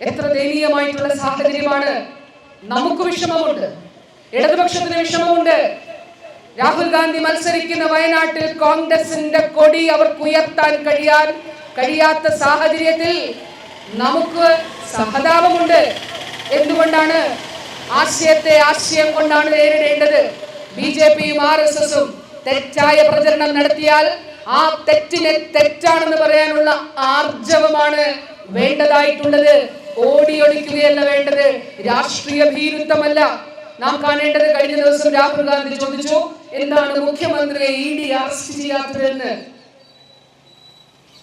എത്ര ദയനീയമായിട്ടുള്ള സാഹചര്യമാണ്? നമുക്ക് വിഷമമുണ്ട്. ഇടതുപക്ഷത്തിന് വിഷമമുണ്ട്. രാഹുൽ ഗാന്ധി മത്സരിക്കുന്ന വയനാട്ടിൽ കോൺഗ്രസിന്റെ കൊടി അവർക്ക് ഉയർത്താൻ കഴിയാൻ കഴിയാത്ത സാഹചര്യത്തിൽ നമുക്ക് സഹതാപമുണ്ട്. എന്തുകൊണ്ടാണ്? ആശയത്തെ ആശയം കൊണ്ടാണ് നേരിടേണ്ടത്. ബി ജെ പിയും ആർ എസ് എസും തെറ്റായ പ്രചരണം നടത്തിയാൽ ആ തെറ്റിനെ തെറ്റാണെന്ന് പറയാനുള്ള ആർജവമാണ് വേണ്ടതായിട്ടുള്ളത്. ഓടിയൊളിക്കുകയല്ല വേണ്ടത്. രാഷ്ട്രീയ ഭീരുത്വമല്ല. നാം കാണേണ്ടത് കഴിഞ്ഞ ദിവസം രാഹുൽ ഗാന്ധി ചോദിച്ചു എന്താണ് മുഖ്യമന്ത്രിയെ ഇ ഡി അറസ്റ്റ് ചെയ്യാത്തതെന്ന്?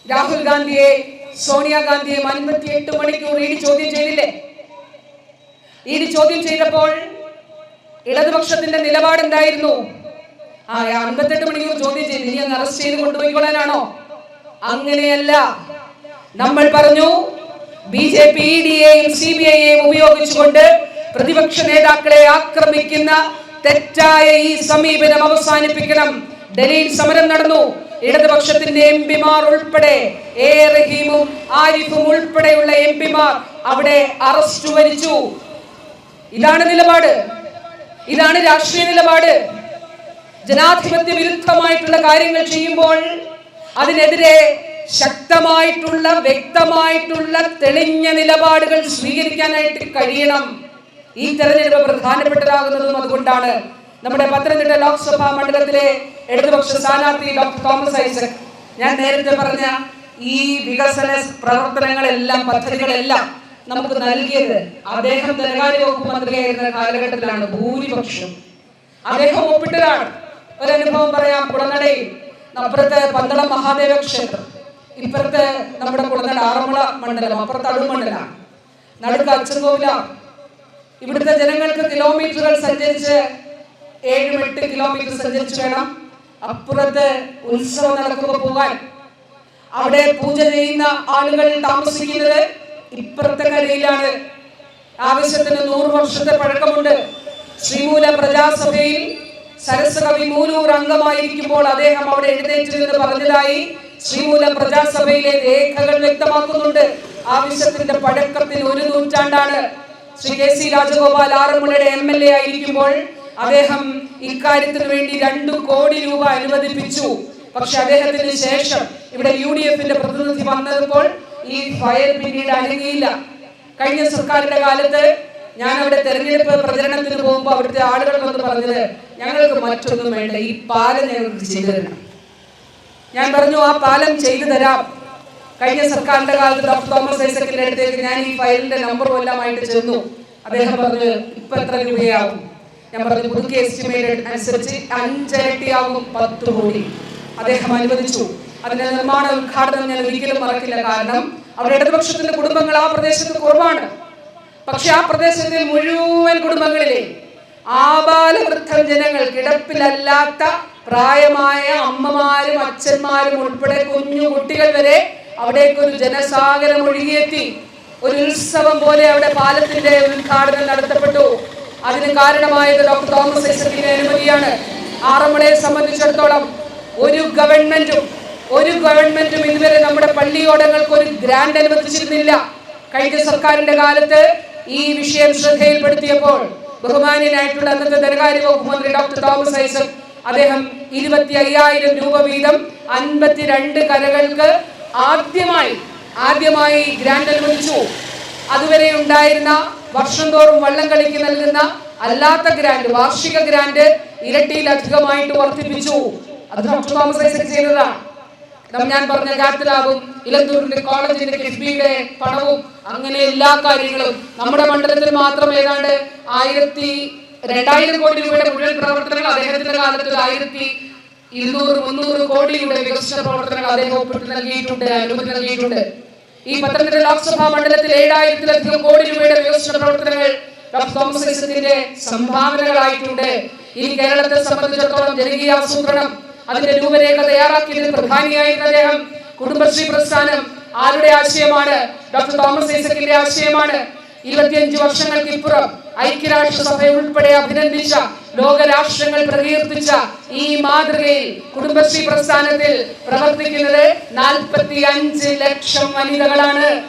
രാഹുൽ ഗാന്ധിയെ സോണിയാഗാന്ധിയെ അൻപത്തി എട്ട് മണിക്കൂർ ഇ ഡി ചോദ്യം ചെയ്തില്ലേ? ഇ ഡി ചോദ്യം ചെയ്തപ്പോൾ ഇടതുപക്ഷത്തിന്റെ നിലപാട് എന്തായിരുന്നു? ആ അൻപത്തെട്ട് മണിക്കൂർ ചോദ്യം ചെയ്ത് ഇനി അറസ്റ്റ് ചെയ്ത് കൊണ്ടുപോയിക്കൊള്ളാനാണോ? അങ്ങനെയല്ല. നമ്മൾ പറഞ്ഞു B J P C B ഐയെയും ഉപയോഗിച്ചുകൊണ്ട് പ്രതിപക്ഷ നേതാക്കളെ ആക്രമിക്കുന്ന തെറ്റായ ഈ സമീപനം അവസാനിപ്പിക്കണം. ഡൽഹിയിൽ സമരം നടന്നു. ഇടതുപക്ഷത്തിന്റെ എം പിമാർ ഉൾപ്പെടെ എ റഹീമും ആരിഫും ഉൾപ്പെടെയുള്ള എം പിമാർ അവിടെ അറസ്റ്റ് വരിച്ചു. ഇതാണ് നിലപാട്. ഇതാണ് രാഷ്ട്രീയ നിലപാട്. ജനാധിപത്യ വിരുദ്ധമായിട്ടുള്ള കാര്യങ്ങൾ ചെയ്യുമ്പോൾ അതിനെതിരെ ശക്തമായിട്ടുള്ള വ്യക്തമായിട്ടുള്ള തെളിഞ്ഞ നിലപാടുകൾ സ്വീകരിക്കാനായിട്ട് കഴിയണം. ഈ തെരഞ്ഞെടുപ്പ് പ്രധാനപ്പെട്ടതാകുന്നതും അതുകൊണ്ടാണ് നമ്മുടെ പത്തനംതിട്ട ലോക്സഭാ മണ്ഡലത്തിലെ ഇടതുപക്ഷ സ്ഥാനാർത്ഥി ഡോക്ടർ തോമസ് ഐസക്. ഞാൻ നേരത്തെ പറഞ്ഞ ഈ വികസന പ്രവർത്തനങ്ങളെല്ലാം പദ്ധതികളെല്ലാം നമുക്ക് നൽകിയത് അദ്ദേഹം ധനകാര്യ വകുപ്പ് മന്ത്രിയായിരുന്ന കാലഘട്ടത്തിലാണ് ഭൂരിപക്ഷം. അദ്ദേഹം ഒപ്പിട്ടതാണ്. ഒരനുഭവം പറയാം കുളനടയിൽ അപ്പുറത്തെ പന്തളം മഹാദേവ ക്ഷേത്രം. ഇപ്പുറത്ത് നമ്മുടെ കുളനാട് ആറന്മുള മണ്ഡലം അപ്പുറത്ത് അടുമണ്ഡല നടുക്ക് അച്ചൻകോവില. ഇവിടുത്തെ ജനങ്ങൾക്ക് കിലോമീറ്ററുകൾ സഞ്ചരിച്ച് ഏഴും എട്ട് കിലോമീറ്റർ സഞ്ചരിച്ച് വേണം. അപ്പുറത്ത് ഉത്സവം നടക്കുമ്പോൾ പോകാൻ. അവിടെ പൂജ ചെയ്യുന്ന ആളുകൾ താമസിക്കുന്നത് ഇപ്പുറത്തെ കരയിലാണ്. ആവശ്യത്തിന് നൂറ് വർഷത്തെ പഴക്കമുണ്ട്. ശ്രീമൂല പ്രജാസഭയിൽ സരസ്വകവി മൂലൂർ അംഗമായിരിക്കുമ്പോൾ അദ്ദേഹം അവിടെ എഴുന്നേറ്റിരുന്ന് പറഞ്ഞതായി ശ്രീമൂല പ്രജാസഭയിലെ രേഖകൾ വ്യക്തമാക്കുന്നുണ്ട്. ആവശ്യത്തിന്റെ പഴക്കത്തിന് ഒരു നൂറ്റാണ്ടാണ് ശ്രീ കെ സി രാജഗോപാൽ ആറന്മുളയുടെ എം എൽ എ ആയിരിക്കുമ്പോൾ അദ്ദേഹം ഇക്കാര്യത്തിന് വേണ്ടി രണ്ടു കോടി രൂപ അനുവദിപ്പിച്ചു. പക്ഷെ അദ്ദേഹത്തിന് ശേഷം ഇവിടെ യു ഡി എഫിന്റെ പ്രതിനിധി വന്നപ്പോൾ ഈ ഫയൽ പിന്നീട് അനങ്ങിയില്ല. കഴിഞ്ഞ സർക്കാരിന്റെ കാലത്ത് ഞാൻ അവിടെ തെരഞ്ഞെടുപ്പ് പ്രചരണത്തിന് പോകുമ്പോൾ അവിടുത്തെ ആളുകൾ വന്ന് പറഞ്ഞത് ഞങ്ങൾക്ക് മറ്റൊന്നും വേണ്ട ഈ പാലം ഞങ്ങൾക്ക് ചെയ്തു തരണം. ഞാൻ പറഞ്ഞു ആ പാലം ചെയ്തു തരാം. കഴിഞ്ഞ സർക്കാരിന്റെ കാലത്ത് ഡോക്ടർ തോമസ് ഐസക്കിന്റെ അടുത്തേക്ക് ഞാൻ ഈ ഫയലിന്റെ നമ്പറും എല്ലാമായിട്ട് ചെന്നു. അദ്ദേഹം പറഞ്ഞു ഇപ്പൊ എത്ര രൂപയാകും ഞാൻ പറഞ്ഞു പുതുക്കിയ എസ്റ്റിമേറ്റ് അനുസരിച്ച് അഞ്ചരട്ടിയാകും പത്ത് കോടി. അദ്ദേഹം അനുവദിച്ചു. അതിന്റെ നിർമ്മാണ ഉദ്ഘാടനം ഞാൻ ഒരിക്കലും മറക്കില്ല. കാരണം അവരുടെ ഇടതുപക്ഷത്തിന്റെ കുടുംബങ്ങൾ ആ പ്രദേശത്ത് കുറവാണ്. പക്ഷെ ആ പ്രദേശത്തെ മുഴുവൻ കുടുംബങ്ങളിലെ ആബാലവൃദ്ധം ജനങ്ങൾ കിടപ്പിലല്ലാത്ത പ്രായമായ അമ്മമാരും അച്ഛന്മാരും ഉൾപ്പെടെ കുഞ്ഞു കുട്ടികൾ വരെ അവിടേക്ക് ഒരു ജനസാഗരം ഒഴുകിയെത്തി. ഒരു ഉത്സവം പോലെ അവിടെ പാലത്തിന്റെ ഉദ്ഘാടനം നടത്തപ്പെട്ടു. അതിന് കാരണമായത് ഡോക്ടർ തോമസ് ഐസക്കിന്റെ അനുമതിയാണ്. ആറന്മുളയെ സംബന്ധിച്ചിടത്തോളം ഒരു ഗവൺമെന്റും ഒരു ഗവൺമെന്റും ഇതുവരെ നമ്മുടെ പള്ളിയോടങ്ങൾക്ക് ഒരു ഗ്രാൻഡ് അനുവദിച്ചിരുന്നില്ല. കഴിഞ്ഞ സർക്കാരിന്റെ കാലത്ത് ഈ വിഷയം ശ്രദ്ധയിൽപ്പെടുത്തിയപ്പോൾ ബഹുമാനിയനായിട്ടുള്ള അന്നത്തെ ധനകാര്യ വകുപ്പ് മന്ത്രി ഡോക്ടർ തോമസ് ഐസക് അദ്ദേഹം ഇരുപത്തി അയ്യായിരം രൂപ വീതം അൻപത്തിരണ്ട് കരകൾക്ക് ആദ്യമായി ആദ്യമായി ഗ്രാൻഡ് അനുവദിച്ചു അതുവരെ ഉണ്ടായിരുന്ന വർഷം തോറും വള്ളം കളിക്ക് നൽകുന്ന അല്ലാത്ത ഗ്രാൻഡ് വാർഷിക ഗ്രാൻഡ് ഇരട്ടിയിലധികമായിട്ട് വർദ്ധിപ്പിച്ചു. അത് ചെയ്തതാണ്. ഞാൻ പറഞ്ഞ ഗാത്ലാബും ഇലന്തൂരിന്റെ കോളേജിന്റെ കിഫ്ബിയുടെ പണവും അങ്ങനെ എല്ലാ കാര്യങ്ങളും നമ്മുടെ മണ്ഡലത്തിൽ മാത്രം ഏതാണ്ട് ആയിരത്തി രണ്ടായിരം കോടി രൂപയുടെ മുഴുവൻ പ്രവർത്തനങ്ങൾ അദ്ദേഹത്തിന്റെ കാലത്ത് ഒരു ആയിരത്തി ഇരുന്നൂറ് മുന്നൂറ് കോടിയുടെ വികസന പ്രവർത്തനങ്ങൾ അദ്ദേഹം ഒപ്പിട്ട് നൽകിയിട്ടുണ്ട് അനുമതി നൽകിയിട്ടുണ്ട്. ഈ പത്തനംതിട്ട ലോക്സഭാ മണ്ഡലത്തിൽ ഏഴായിരത്തിലധികം കോടി രൂപയുടെ വികസന പ്രവർത്തനങ്ങൾ ഡോക്ടർ സംഭാവനകളായിട്ടുണ്ട്. ഈ കേരളത്തെ സംബന്ധിച്ചിടത്തോളം ജനകീയ ആസൂത്രണം അതിന്റെ രൂപരേഖ തയ്യാറാക്കിയതിൽ പ്രധാനിയായിരുന്ന അദ്ദേഹം കുടുംബശ്രീ പ്രസ്ഥാനം ആരുടെ ആശയമാണ്? ഡോക്ടർ തോമസ് ഐസക്കിന്റെ ആശയമാണ്. ഇരുപത്തിയഞ്ച് വർഷങ്ങൾക്ക് ഇപ്പുറം ഐക്യരാഷ്ട്രസഭ ഉൾപ്പെടെ അഭിനന്ദിച്ച ലോകരാഷ്ട്രങ്ങൾ പ്രകീർത്തിച്ച ഈ മാതൃകയിൽ കുടുംബശ്രീ പ്രസ്ഥാനത്തിൽ പ്രവർത്തിക്കുന്നത് നാൽപ്പത്തി അഞ്ച് ലക്ഷം വനിതകളാണ്.